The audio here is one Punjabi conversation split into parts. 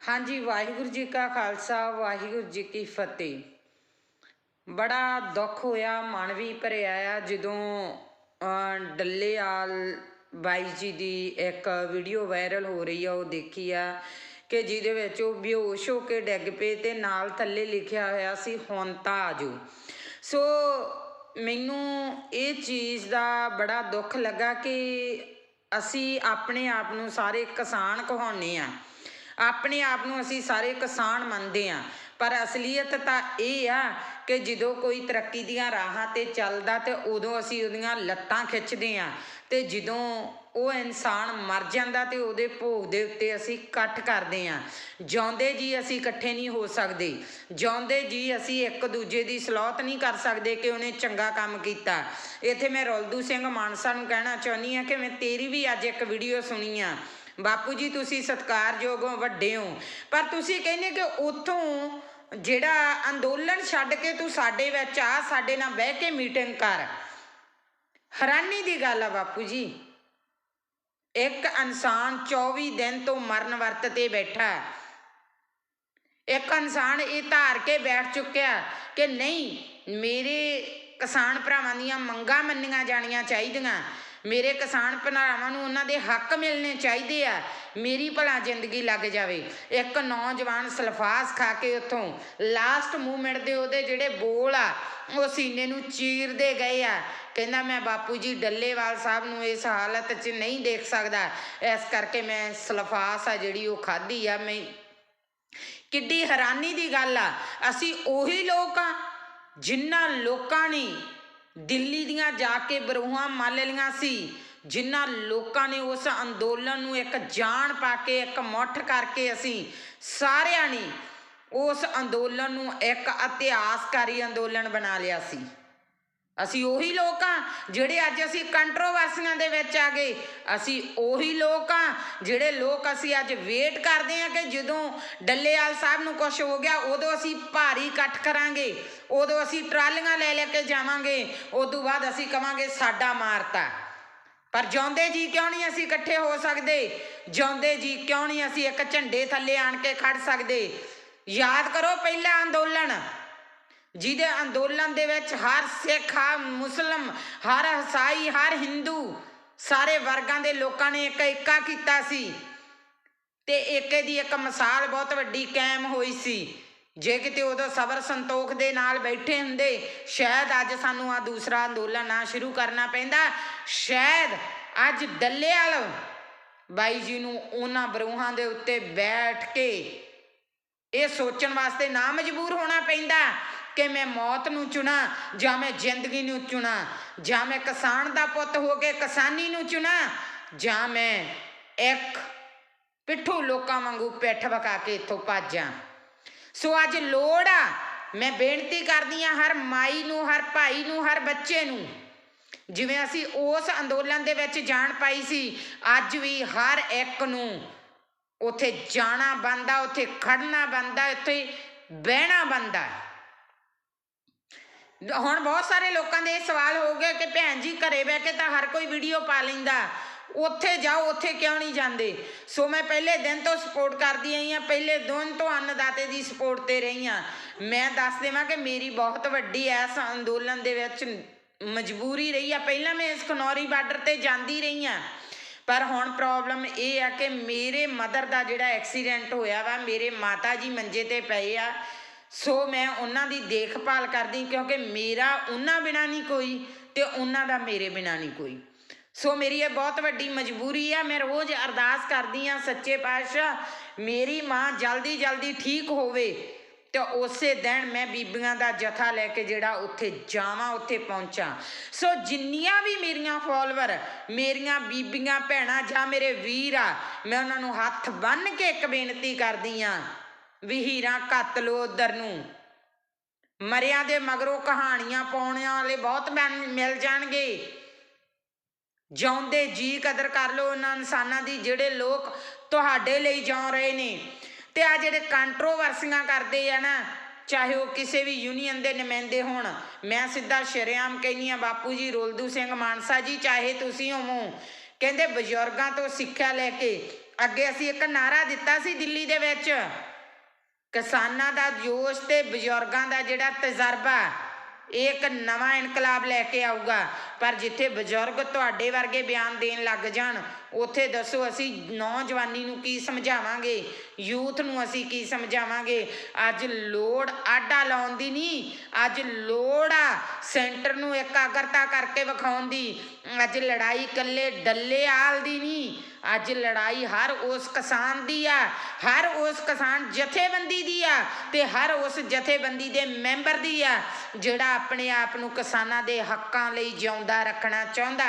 ਹਾਂਜੀ ਵਾਹਿਗੁਰੂ ਜੀ ਕਾ ਖਾਲਸਾ ਵਾਹਿਗੁਰੂ ਜੀ ਕੀ ਫਤਿਹ। ਬੜਾ ਦੁੱਖ ਹੋਇਆ ਮਨ ਵੀ ਭਰਿਆ ਆ ਜਦੋਂ ਅਹ, ਡੱਲੇਆਲ ਬਾਈ ਜੀ ਦੀ ਇੱਕ ਵੀਡੀਓ ਵਾਇਰਲ ਹੋ ਰਹੀ ਆ ਉਹ ਦੇਖੀ ਆ ਕਿ ਜਿਹਦੇ ਵਿੱਚ ਉਹ ਬੇਹੋਸ਼ ਹੋ ਕੇ ਡਿੱਗ ਪਏ ਤੇ ਨਾਲ ਥੱਲੇ ਲਿਖਿਆ ਹੋਇਆ ਸੀ ਹੁਣ ਤਾਂ ਆਜੋ ਸੋ ਮੈਨੂੰ ਇਹ ਚੀਜ਼ ਦਾ ਬੜਾ ਦੁੱਖ ਲੱਗਾ ਕਿ ਅਸੀਂ ਆਪਣੇ ਆਪ ਨੂੰ ਸਾਰੇ ਕਿਸਾਨ ਕਹਾਉਂਦੇ ਆ। ਆਪਣੇ ਆਪ ਨੂੰ ਅਸੀਂ ਸਾਰੇ ਕਿਸਾਨ ਮੰਨਦੇ ਆ ਪਰ ਅਸਲੀਅਤ ਤਾਂ ਇਹ ਆ ਕਿ ਜਦੋਂ ਕੋਈ ਤਰੱਕੀ ਦੀਆਂ ਰਾਹਾਂ ਤੇ ਚੱਲਦਾ ਤੇ ਉਦੋਂ ਅਸੀਂ ਉਹਦੀਆਂ ਲੱਤਾਂ ਖਿੱਚਦੇ ਆ ਤੇ ਜਦੋਂ ਉਹ ਇਨਸਾਨ ਮਰ ਜਾਂਦਾ ਤੇ ਉਹਦੇ ਭੋਗ ਦੇ ਉੱਤੇ ਅਸੀਂ ਇਕੱਠ ਕਰਦੇ ਆ ਜਿਉਂਦੇ ਜੀ ਅਸੀਂ ਇਕੱਠੇ ਨਹੀਂ ਹੋ ਸਕਦੇ। ਜਿਉਂਦੇ ਜੀ ਅਸੀਂ ਇੱਕ ਦੂਜੇ ਦੀ ਸਲਾਹਤ ਨਹੀਂ ਕਰ ਸਕਦੇ ਕਿ ਉਹਨੇ ਚੰਗਾ ਕੰਮ ਕੀਤਾ। ਇੱਥੇ ਮੈਂ ਰੌਲਦੂ ਸਿੰਘ ਮਾਨਸਾ ਨੂੰ ਕਹਿਣਾ ਚਾਹੁੰਦੀ ਆ ਕਿ ਮੈਂ ਤੇਰੀ ਵੀ ਅੱਜ ਇੱਕ ਵੀਡੀਓ ਸੁਣੀ ਆ। ਬਾਪੂ ਜੀ, ਤੁਸੀਂ ਸਤਿਕਾਰਯੋਗ ਹੋ, ਵੱਡੇ ਹੋ। ਪਰ ਤੁਸੀਂ ਕਹਿੰਦੇ ਕਿ ਉਥੋਂ ਜਿਹੜਾ ਅੰਦੋਲਨ ਛੱਡ ਕੇ ਤੂੰ ਸਾਡੇ ਵਿੱਚ ਆ, ਸਾਡੇ ਨਾਲ ਬਹਿ ਕੇ ਮੀਟਿੰਗ ਕਰ। ਹੈਰਾਨੀ ਦੀ ਗੱਲ ਆ ਬਾਪੂ ਜੀ। ਇੱਕ ਇਨਸਾਨ 24 ਦਿਨ ਤੋਂ ਮਰਨ ਵਰਤ ਤੇ ਬੈਠਾ ਇੱਕ ਇਨਸਾਨ ਇਹ ਧਾਰ ਕੇ ਬੈਠ ਚੁੱਕਿਆ ਕਿ ਨਹੀਂ, ਮੇਰੇ ਕਿਸਾਨ ਭਰਾਵਾਂ ਦੀਆਂ ਮੰਗਾਂ ਮੰਨੀਆਂ ਜਾਣੀਆਂ ਚਾਹੀਦੀਆਂ। ਮੇਰੇ ਕਿਸਾਨ ਭਰਾਵਾਂ ਨੂੰ ਉਹਨਾਂ ਦੇ ਹੱਕ ਮਿਲਣੇ ਚਾਹੀਦੇ ਆ। ਮੇਰੀ ਭਲਾ ਜ਼ਿੰਦਗੀ ਲੱਗ ਜਾਵੇ। ਇੱਕ ਨੌਜਵਾਨ ਸਲਫਾਸ ਖਾ ਕੇ ਉੱਥੋਂ ਲਾਸਟ ਮੂਵਮੈਂਟ ਦੇ ਉਹਦੇ ਜਿਹੜੇ ਬੋਲ ਆ, ਉਹ ਸੀਨੇ ਨੂੰ ਚੀਰਦੇ ਗਏ ਆ। ਕਹਿੰਦਾ, ਮੈਂ ਬਾਪੂ ਜੀ ਡੱਲੇਵਾਲ ਸਾਹਿਬ ਨੂੰ ਇਸ ਹਾਲਤ 'ਚ ਨਹੀਂ ਦੇਖ ਸਕਦਾ। ਇਸ ਕਰਕੇ ਮੈਂ ਸਲਫਾਸ ਆ ਜਿਹੜੀ ਉਹ ਖਾਧੀ ਆ। ਮੈਂ ਕਿੱਡੀ ਹੈਰਾਨੀ ਦੀ ਗੱਲ ਆ। ਅਸੀਂ ਉਹੀ ਲੋਕ ਆ ਜਿਨ੍ਹਾਂ ਲੋਕਾਂ ਨੇ ਦਿੱਲੀ ਦੀਆਂ ਜਾ ਕੇ ਬਰੂਹਾਂ ਮੰਨ ਲਈਆਂ ਸੀ, ਜਿਨ੍ਹਾਂ ਲੋਕਾਂ ਨੇ ਉਸ ਅੰਦੋਲਨ ਨੂੰ ਇੱਕ ਜਾਨ ਪਾ ਕੇ, ਇੱਕ ਮੁੱਠ ਕਰਕੇ ਅਸੀਂ ਸਾਰਿਆਂ ਨੇ ਉਸ ਅੰਦੋਲਨ ਨੂੰ ਇੱਕ ਇਤਿਹਾਸਕਾਰੀ ਅੰਦੋਲਨ ਬਣਾ ਲਿਆ ਸੀ। ਅਸੀਂ ਉਹੀ ਲੋਕ ਆ ਜਿਹੜੇ ਅੱਜ ਅਸੀਂ ਕੰਟਰੋਵਰਸੀਆਂ ਦੇ ਵਿੱਚ ਆ ਗਏ। ਅਸੀਂ ਉਹੀ ਲੋਕ ਆ ਜਿਹੜੇ ਲੋਕ ਅਸੀਂ ਅੱਜ ਵੇਟ ਕਰਦੇ ਆ ਕਿ ਜਦੋਂ ਡੱਲੇਵਾਲ ਸਾਹਿਬ ਨੂੰ ਕੁਝ ਹੋ ਗਿਆ, ਉਦੋਂ ਅਸੀਂ ਭਾਰੀ ਇਕੱਠ ਕਰਾਂਗੇ, ਉਦੋਂ ਅਸੀਂ ਟਰਾਲੀਆਂ ਲੈ ਲੈ ਕੇ ਜਾਵਾਂਗੇ, ਉਦੋਂ ਬਾਅਦ ਅਸੀਂ ਕਵਾਂਗੇ ਸਾਡਾ ਮਾਰਤਾ। ਪਰ ਜਿਉਂਦੇ ਜੀ ਕਿਉਂ ਨਹੀਂ ਅਸੀਂ ਇਕੱਠੇ ਹੋ ਸਕਦੇ? ਜਿਉਂਦੇ ਜੀ ਕਿਉਂ ਨਹੀਂ ਅਸੀਂ ਇੱਕ ਝੰਡੇ ਥੱਲੇ ਆਣ ਕੇ ਖੜ ਸਕਦੇ? ਯਾਦ ਕਰੋ ਪਹਿਲਾ ਅੰਦੋਲਨ। ਜਿਹਦੇ ਅੰਦੋਲਨ ਦੇ ਵਿੱਚ ਹਰ ਸਿੱਖ, ਹਰ ਮੁਸਲਮ, ਹਰ ਈਸਾਈ, ਹਰ ਹਿੰਦੂ ਸਾਰੇ ਵਰਗਾਂ ਦੇ ਲੋਕਾਂ ਨੇ ਇੱਕ ਇੱਕਾ ਕੀਤਾ ਸੀ। ਤੇ ਏਕੇ ਦੀ ਇੱਕ ਮਿਸਾਲ ਬਹੁਤ ਵੱਡੀ ਕਾਇਮ ਹੋਈ ਸੀ। ਜੇ ਕਿਤੇ ਉਦੋਂ ਸਬਰ ਸੰਤੋਖ ਦੇ ਨਾਲ ਬੈਠੇ ਹੁੰਦੇ, ਸ਼ਾਇਦ ਅੱਜ ਸਾਨੂੰ ਆ ਦੂਸਰਾ ਅੰਦੋਲਨ ਨਾ ਸ਼ੁਰੂ ਕਰਨਾ ਪੈਂਦਾ। ਸ਼ਾਇਦ ਅੱਜ ਡੱਲੇਵਾਲ ਬਾਈ ਜੀ ਨੂੰ ਉਹਨਾਂ ਬਰੂਹਾਂ ਦੇ ਉੱਤੇ ਬੈਠ ਕੇ ਇਹ ਸੋਚਣ ਵਾਸਤੇ ਨਾ ਮਜਬੂਰ ਹੋਣਾ ਪੈਂਦਾ। ਕਿ ਮੈਂ ਮੌਤ ਨੂੰ ਚੁਣਾ, ਜਾਂ ਮੈਂ ਜ਼ਿੰਦਗੀ ਨੂੰ ਚੁਣਾ, ਜਾਂ ਮੈਂ ਕਿਸਾਨ ਦਾ ਪੁੱਤ ਹੋ ਕੇ ਕਿਸਾਨੀ ਨੂੰ ਚੁਣਾ, ਜਾਂ ਮੈਂ ਇੱਕ ਪਿੱਠੂ ਲੋਕਾਂ ਵਾਂਗੂ ਪਿੱਠ ਵਕਾ ਕੇ ਇੱਥੋਂ ਭੱਜਾਂ। ਸੋ ਅੱਜ ਲੋੜ ਆ, ਮੈਂ ਬੇਨਤੀ ਕਰਦੀ ਆ ਹਰ ਮਾਈ ਨੂੰ, ਹਰ ਭਾਈ ਨੂੰ, ਹਰ ਬੱਚੇ ਨੂੰ, ਜਿਵੇਂ ਅਸੀਂ ਉਸ ਅੰਦੋਲਨ ਦੇ ਵਿੱਚ ਜਾਣ ਪਾਈ ਸੀ, ਅੱਜ ਵੀ ਹਰ ਇੱਕ ਨੂੰ ਉੱਥੇ ਜਾਣਾ ਬੰਦਾ ਉੱਥੇ ਖੜਨਾ ਬੰਦਾ ਉੱਥੇ ਬਹਿਣਾ ਬੰਦਾ ਹੁਣ ਬਹੁਤ ਸਾਰੇ ਲੋਕਾਂ ਦੇ ਇਹ ਸਵਾਲ ਹੋ ਗਏ ਕਿ ਭੈਣ ਜੀ ਘਰੇ ਬਹਿ ਕੇ ਤਾਂ ਹਰ ਕੋਈ ਵੀਡੀਓ ਪਾ ਲੈਂਦਾ। ਉੱਥੇ ਜਾਓ, ਉੱਥੇ ਕਿਉਂ ਨਹੀਂ ਜਾਂਦੇ? ਸੋ ਮੈਂ ਪਹਿਲੇ ਦਿਨ ਤੋਂ ਸਪੋਰਟ ਕਰਦੀ ਆਈ ਆ ਪਹਿਲੇ ਦਿਨ ਤੋਂ ਅੰਨਦਾਤੇ ਦੀ ਸਪੋਰਟ ਤੇ ਰਹੀ ਆ ਮੈਂ ਦੱਸ ਦੇਵਾਂ ਕਿ ਮੇਰੀ ਬਹੁਤ ਵੱਡੀ ਐਸ ਅੰਦੋਲਨ ਦੇ ਵਿੱਚ ਮਜਬੂਰੀ ਰਹੀ ਆ। ਪਹਿਲਾਂ ਮੈਂ ਇਸ ਖਨੌਰੀ ਬਾਰਡਰ ਤੇ ਜਾਂਦੀ ਰਹੀ ਆ ਪਰ ਹੁਣ ਪ੍ਰੋਬਲਮ ਇਹ ਆ ਕਿ ਮੇਰੇ ਮਦਰ ਦਾ ਜਿਹੜਾ ਐਕਸੀਡੈਂਟ ਹੋਇਆ ਵਾ, ਮੇਰੇ ਮਾਤਾ ਜੀ ਮੰਜੇ ਤੇ ਪਏ ਆ। ਸੋ ਮੈਂ ਉਹਨਾਂ ਦੀ ਦੇਖਭਾਲ ਕਰਦੀ ਕਿਉਂਕਿ ਮੇਰਾ ਉਹਨਾਂ ਬਿਨਾ ਨਹੀਂ ਕੋਈ ਤੇ ਉਹਨਾਂ ਦਾ ਮੇਰੇ ਬਿਨਾ ਨਹੀਂ ਕੋਈ। ਸੋ ਮੇਰੀ ਇਹ ਬਹੁਤ ਵੱਡੀ ਮਜਬੂਰੀ ਆ, ਮੈਂ ਰੋਜ਼ ਅਰਦਾਸ ਕਰਦੀ ਆ ਸੱਚੇ ਪਾਤਸ਼ਾਹ, ਮੇਰੀ ਮਾਂ ਜਲਦੀ ਜਲਦੀ ਠੀਕ ਹੋਵੇ ਤੇ ਉਸੇ ਦਿਨ ਮੈਂ ਬੀਬੀਆਂ ਦਾ ਜਥਾ ਲੈ ਕੇ ਜਿਹੜਾ ਉੱਥੇ ਜਾਵਾਂ, ਉੱਥੇ ਪਹੁੰਚਾਂ। ਸੋ ਜਿੰਨੀਆਂ ਵੀ ਮੇਰੀਆਂ ਫਾਲੋਅਰ ਮੇਰੀਆਂ ਬੀਬੀਆਂ, ਭੈਣਾਂ ਜਾਂ ਮੇਰੇ ਵੀਰ ਆ, ਮੈਂ ਉਹਨਾਂ ਨੂੰ ਹੱਥ ਬੰਨ ਕੇ ਇੱਕ ਬੇਨਤੀ ਕਰਦੀ ਆ ਵਿਹੀਰਾਂ ਕੱਤ ਲੋ ਉਧਰ ਨੂੰ। ਮਰਿਆਂ ਦੇ ਮਗਰੋਂ ਕਹਾਣੀਆਂ ਪਾਉਣ ਵਾਲੇ ਬਹੁਤ ਮਿਲ ਜਾਣਗੇ। ਜਿਉਂਦੇ ਜੀ ਕਦਰ ਕਰ ਲੋ ਉਹਨਾਂ ਇਨਸਾਨਾਂ ਦੀ, ਜਿਹੜੇ ਲੋਕ ਤੁਹਾਡੇ ਲਈ ਜਿਉ ਰਹੇ ਨੇ। ਤੇ ਆ ਜਿਹੜੇ ਕੰਟਰੋਵਰਸੀਆਂ ਕਰਦੇ ਆ ਨਾ, ਚਾਹੇ ਉਹ ਕਿਸੇ ਵੀ ਯੂਨੀਅਨ ਦੇ ਨੁਮਾਇੰਦੇ ਹੋਣ। ਮੈਂ ਸਿੱਧਾ ਸ਼ਰੇਆਮ ਕਹਿੰਦੀ ਆ ਬਾਪੂ ਜੀ, ਰੋਲਦੂ ਸਿੰਘ ਮਾਨਸਾ ਜੀ, ਚਾਹੇ ਤੁਸੀਂ ਹੋਵੋ। ਕਹਿੰਦੇ ਬਜ਼ੁਰਗਾਂ ਤੋਂ ਸਿੱਖਿਆ ਲੈ ਕੇ ਅੱਗੇ ਅਸੀਂ ਇੱਕ ਨਾਰਾ ਦਿੱਤਾ ਸੀ ਦਿੱਲੀ ਦੇ ਵਿੱਚ। ਕਿਸਾਨਾਂ ਦਾ ਜੋਸ਼ ਤੇ ਬਜ਼ੁਰਗਾਂ ਦਾ ਜਿਹੜਾ ਤਜਰਬਾ, ਇਹ ਇੱਕ ਨਵਾਂ ਇਨਕਲਾਬ ਲੈ ਕੇ ਆਊਗਾ। ਪਰ ਜਿੱਥੇ ਬਜ਼ੁਰਗ ਤੁਹਾਡੇ ਵਰਗੇ ਬਿਆਨ ਦੇਣ ਲੱਗ ਜਾਣ, ਉੱਥੇ ਦੱਸੋ ਅਸੀਂ ਨੌਜਵਾਨੀ ਨੂੰ ਕੀ ਸਮਝਾਵਾਂਗੇ? ਯੂਥ ਨੂੰ ਅਸੀਂ ਕੀ ਸਮਝਾਵਾਂਗੇ? ਅੱਜ ਲੋੜ ਆਡਾ ਲਾਉਣ ਦੀ ਨਹੀਂ ਅੱਜ ਲੋੜ ਆ ਸੈਂਟਰ ਨੂੰ ਇਕਾਗਰਤਾ ਕਰਕੇ ਵਿਖਾਉਣ ਦੀ। ਅੱਜ ਲੜਾਈ ਇਕੱਲੇ ਡੱਲੇ ਆਲ ਦੀ ਨਹੀਂ ਅੱਜ ਲੜਾਈ ਹਰ ਉਸ ਕਿਸਾਨ ਦੀ ਆ, ਹਰ ਉਸ ਕਿਸਾਨ ਜਥੇਬੰਦੀ ਦੀ ਆ ਤੇ ਹਰ ਉਸ ਜਥੇਬੰਦੀ ਦੇ ਮੈਂਬਰ ਦੀ ਆ, ਜਿਹੜਾ ਆਪਣੇ ਆਪ ਨੂੰ ਕਿਸਾਨਾਂ ਦੇ ਹੱਕਾਂ ਲਈ ਜਿਉਂ ਜਿਉਂਦਾ ਰੱਖਣਾ ਚਾਹੁੰਦਾ।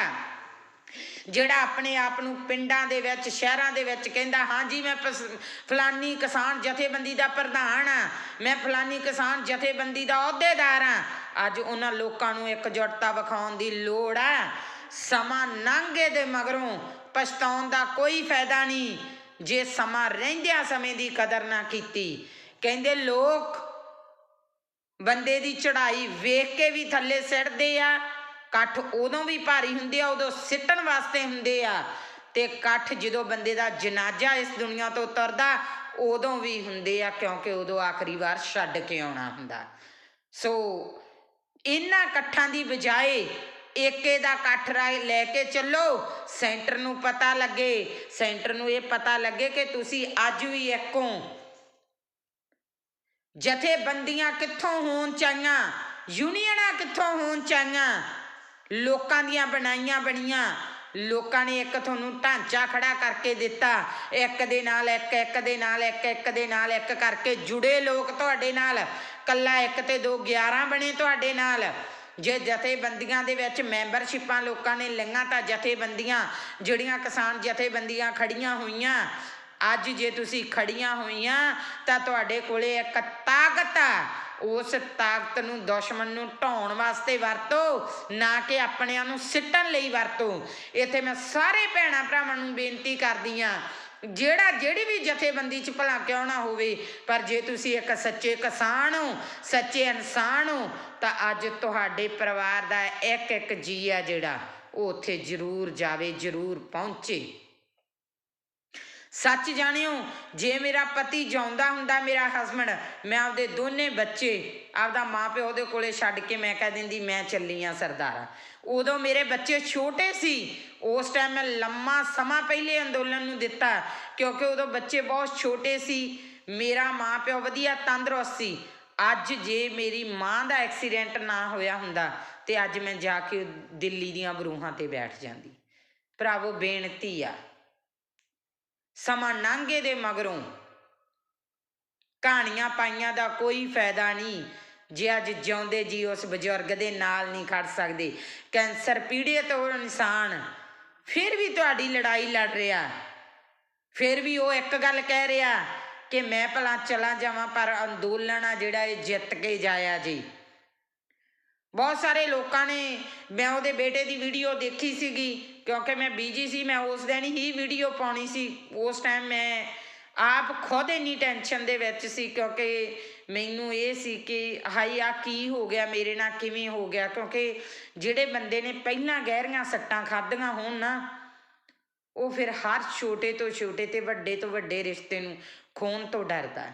ਜਿਹੜਾ ਆਪਣੇ ਆਪ ਨੂੰ ਪਿੰਡਾਂ ਦੇ ਵਿੱਚ, ਸ਼ਹਿਰਾਂ ਦੇ ਵਿੱਚ ਕਹਿੰਦਾ ਹਾਂਜੀ ਮੈਂ ਪਸ- ਫਲਾਨੀ ਕਿਸਾਨ ਜਥੇਬੰਦੀ ਦਾ ਪ੍ਰਧਾਨ ਆ ਮੈਂ ਫਲਾਨੀ ਕਿਸਾਨ ਜਥੇਬੰਦੀ ਦਾ ਅਹੁਦੇਦਾਰ ਆ ਅੱਜ ਉਹਨਾਂ ਲੋਕਾਂ ਨੂੰ ਇਕਜੁੱਟਤਾ ਵਿਖਾਉਣ ਦੀ ਲੋੜ ਆ ਸਮਾਂ ਲੰਘੇ ਦੇ ਮਗਰੋਂ ਪਛਤਾਉਣ ਦਾ ਕੋਈ ਫਾਇਦਾ ਨਹੀਂ। ਜੇ ਸਮਾਂ ਰਹਿੰਦਿਆਂ ਸਮੇਂ ਦੀ ਕਦਰ ਨਾ ਕੀਤੀ, ਕਹਿੰਦੇ ਲੋਕ ਬੰਦੇ ਦੀ ਚੜ੍ਹਾਈ ਵੇਖ ਕੇ ਵੀ ਥੱਲੇ ਸਿੱਟਦੇ ਆ। ਇਕੱਠ ਉਦੋਂ ਵੀ ਭਾਰੀ ਹੁੰਦੇ ਆ, ਉਦੋਂ ਸਿੱਟਣ ਵਾਸਤੇ ਹੁੰਦੇ ਆ। ਤੇ ਇਕੱਠ ਜਦੋਂ ਬੰਦੇ ਦਾ ਜਨਾਜ਼ਾ ਇਸ ਦੁਨੀਆ ਤੋਂ ਤੁਰਦਾ ਉਦੋਂ ਵੀ ਹੁੰਦੇ ਆ, ਕਿਉਂਕਿ ਉਦੋਂ ਆਖਰੀ ਵਾਰ ਛੱਡ ਕੇ ਆਉਣਾ ਹੁੰਦਾ। ਸੋ ਇਹਨਾਂ ਇਕੱਠਾਂ ਦੀ ਬਜਾਏ ਏਕੇ ਦਾ ਇਕੱਠ ਰਾ- ਲੈ ਕੇ ਚੱਲੋ। ਸੈਂਟਰ ਨੂੰ ਪਤਾ ਲੱਗੇ। ਸੈਂਟਰ ਨੂੰ ਇਹ ਪਤਾ ਲੱਗੇ ਕਿ ਤੁਸੀਂ ਅੱਜ ਵੀ ਇੱਕੋ। ਜਥੇਬੰਦੀਆਂ ਕਿੱਥੋਂ ਹੋਣ ਚਾਹੀਆਂ? ਯੂਨੀਅਨਾਂ ਕਿੱਥੋਂ ਹੋਣ ਚਾਹੀਆਂ? ਲੋਕਾਂ ਦੀਆਂ ਬਣਾਈਆਂ ਬਣੀਆਂ। ਲੋਕਾਂ ਨੇ ਇੱਕ ਤੁਹਾਨੂੰ ਢਾਂਚਾ ਖੜਾ ਕਰਕੇ ਦਿੱਤਾ। ਇੱਕ ਦੇ ਨਾਲ ਇੱਕ ਇੱਕ ਦੇ ਨਾਲ ਇੱਕ ਇੱਕ ਦੇ ਨਾਲ ਇੱਕ ਕਰਕੇ ਜੁੜੇ ਲੋਕ ਤੁਹਾਡੇ ਨਾਲ। ਕੱਲਾ ਇੱਕ ਤੇ ਦੋ 11 ਬਣੇ ਤੁਹਾਡੇ ਨਾਲ। ਜੇ ਜਥੇਬੰਦੀਆਂ ਦੇ ਵਿੱਚ ਮੈਂਬਰਸ਼ਿਪਾਂ ਲੋਕਾਂ ਨੇ ਲਈਆਂ ਤਾਂ ਜਥੇਬੰਦੀਆਂ, ਜਿਹੜੀਆਂ ਕਿਸਾਨ ਜਥੇਬੰਦੀਆਂ ਖੜੀਆਂ ਹੋਈਆਂ, ਅੱਜ ਜੇ ਤੁਸੀਂ ਖੜੀਆਂ ਹੋਈਆਂ ਤਾਂ ਤੁਹਾਡੇ ਕੋਲੇ ਇੱਕ ਤਾਕਤ ਆ। ਉਸ ਤਾਕਤ ਨੂੰ, ਦੁਸ਼ਮਣ ਨੂੰ ਢਾਉਣ ਵਾਸਤੇ ਵਰਤੋ, ਨਾ ਕਿ ਆਪਣਿਆਂ ਨੂੰ ਸਿੱਟਣ ਲਈ ਵਰਤੋ। ਇੱਥੇ ਮੈਂ ਸਾਰੇ ਭੈਣਾਂ ਭਰਾਵਾਂ ਨੂੰ ਬੇਨਤੀ ਕਰਦੀ ਆ ਜਿਹੜਾ, ਜਿਹੜੀ ਵੀ ਜਥੇਬੰਦੀ ਚ ਭਲਾ ਕਿਉਂ ਨਾ ਹੋਵੇ, ਪਰ ਜੇ ਤੁਸੀਂ ਇੱਕ ਸੱਚੇ ਕਿਸਾਨ ਹੋ, ਸੱਚੇ ਇਨਸਾਨ ਹੋ, ਤਾਂ ਅੱਜ ਤੁਹਾਡੇ ਪਰਿਵਾਰ ਦਾ ਇੱਕ ਇੱਕ ਜੀ ਆ ਜਿਹੜਾ, ਉਹ ਉੱਥੇ ਜ਼ਰੂਰ ਜਾਵੇ, ਜ਼ਰੂਰ ਪਹੁੰਚੇ। ਸੱਚ ਜਾਣਿਓ, ਜੇ ਮੇਰਾ ਪਤੀ ਜਿਉਂਦਾ ਹੁੰਦਾ, ਮੇਰਾ ਹਸਬੰਡ ਮੈਂ ਆਪਦੇ ਦੋਨੇ ਬੱਚੇ ਆਪਦਾ ਮਾਪਿਓ ਉਹਦੇ ਕੋਲੇ ਛੱਡ ਕੇ ਮੈਂ ਕਹਿ ਦਿੰਦੀ, ਮੈਂ ਚੱਲੀ ਆ ਸਰਦਾਰਾ। ਉਦੋਂ ਮੇਰੇ ਬੱਚੇ ਛੋਟੇ ਸੀ, ਉਸ ਟਾਈਮ ਮੈਂ ਲੰਮਾ ਸਮਾਂ ਪਹਿਲੇ ਅੰਦੋਲਨ ਨੂੰ ਦਿੱਤਾ, ਕਿਉਂਕਿ ਉਦੋਂ ਬੱਚੇ ਬਹੁਤ ਛੋਟੇ ਸੀ, ਮੇਰਾ ਮਾਪਿਓ ਵਧੀਆ ਤੰਦਰੁਸਤ ਸੀ। ਅੱਜ ਜੇ ਮੇਰੀ ਮਾਂ ਦਾ ਐਕਸੀਡੈਂਟ ਨਾ ਹੋਇਆ ਹੁੰਦਾ, ਤੇ ਅੱਜ ਮੈਂ ਜਾ ਕੇ ਦਿੱਲੀ ਦੀਆਂ ਬਰੂਹਾਂ ਤੇ ਬੈਠ ਜਾਂਦੀ। ਭਰਾਵੋ, ਬੇਨਤੀ ਆ ਸਮਾਂ ਨਾਂਗੇ ਦੇ ਮਗਰੋਂ। ਕਹਾਣੀਆਂ ਪਾਈਆਂ ਦਾ ਕੋਈ ਫਾਇਦਾ ਨਹੀਂ, ਜੇ ਅੱਜ ਜਿਉਂਦੇ ਜੀ ਉਸ ਬਜ਼ੁਰਗ ਦੇ ਨਾਲ ਨਹੀਂ ਖੜ ਸਕਦੇ। ਕੈਂਸਰ ਪੀੜਿਤ ਉਹ ਇਨਸਾਨ, ਫਿਰ ਵੀ ਤੁਹਾਡੀ ਲੜਾਈ ਲੜ ਰਿਹਾ। ਫਿਰ ਵੀ ਉਹ ਇੱਕ ਗੱਲ ਕਹਿ ਰਿਹਾ ਕਿ ਮੈਂ ਭਲਾ ਚਲਾ ਜਾਵਾਂ, ਪਰ ਅੰਦੋਲਨ ਆ ਜਿਹੜਾ ਇਹ ਜਿੱਤ ਕੇ ਜਾਇਆ ਜੀ। ਬਹੁਤ ਸਾਰੇ ਲੋਕਾਂ ਨੇ, ਮੈਂ ਉਹਦੇ ਬੇਟੇ ਦੀ ਵੀਡੀਓ ਦੇਖੀ ਸੀਗੀ। ਕਿਉਂਕਿ ਮੈਂ ਬੀਜੀ ਸੀ, ਮੈਂ ਉਸ ਦਿਨ ਹੀ ਵੀਡੀਓ ਪਾਉਣੀ ਸੀ। ਉਸ ਟਾਈਮ ਮੈਂ ਆਪ ਖੁਦ ਇੰਨੀ ਟੈਨਸ਼ਨ ਦੇ ਵਿੱਚ ਸੀ ਕਿਉਂਕਿ ਮੈਨੂੰ ਇਹ ਸੀ ਕਿ ਹਾਈ ਆ ਕੀ ਹੋ ਗਿਆ, ਮੇਰੇ ਨਾਲ ਕਿਵੇਂ ਹੋ ਗਿਆ? ਕਿਉਂਕਿ ਜਿਹੜੇ ਬੰਦੇ ਨੇ ਪਹਿਲਾਂ ਗਹਿਰੀਆਂ ਸੱਟਾਂ ਖਾਧੀਆਂ ਹੋਣ ਨਾ, ਉਹ ਫਿਰ ਹਰ ਛੋਟੇ ਤੋਂ ਛੋਟੇ ਤੇ ਵੱਡੇ ਤੋਂ ਵੱਡੇ ਰਿਸ਼ਤੇ ਨੂੰ ਖੋਣ ਤੋਂ ਡਰਦਾ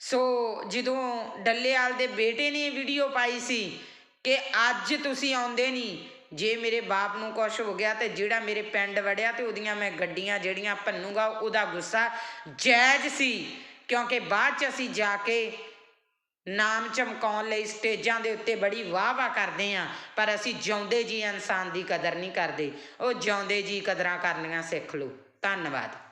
ਸੋ ਜਦੋਂ ਡੱਲੇਵਾਲ ਦੇ ਬੇਟੇ ਨੇ ਵੀਡੀਓ ਪਾਈ ਸੀ ਕਿ ਅੱਜ ਤੁਸੀਂ ਆਉਂਦੇ ਨਹੀਂ ਜੇ ਮੇਰੇ ਬਾਪ ਨੂੰ ਕੁਝ ਹੋ ਗਿਆ ਤੇ ਜਿਹੜਾ ਮੇਰੇ ਪਿੰਡ ਵੜਿਆ ਤੇ ਉਹਦੀਆਂ ਮੈਂ ਗੱਡੀਆਂ ਜਿਹੜੀਆਂ ਭੰਨੂਗਾ, ਉਹਦਾ ਗੁੱਸਾ ਜਾਇਜ਼ ਸੀ। ਕਿਉਂਕਿ ਬਾਅਦ ਚ ਅਸੀਂ ਜਾ ਕੇ ਨਾਮ ਚਮਕਾਉਣ ਲਈ ਸਟੇਜਾਂ ਦੇ ਉੱਤੇ ਬੜੀ ਵਾਹ ਵਾਹ ਕਰਦੇ ਆਂ ਪਰ ਅਸੀਂ ਜਿਉਂਦੇ ਜੀ ਇਨਸਾਨ ਦੀ ਕਦਰ ਨਹੀਂ ਕਰਦੇ। ਉਹ ਜਿਉਂਦੇ ਜੀ ਕਦਰਾਂ ਕਰਨੀਆਂ ਸਿੱਖ ਲਓ। ਧੰਨਵਾਦ।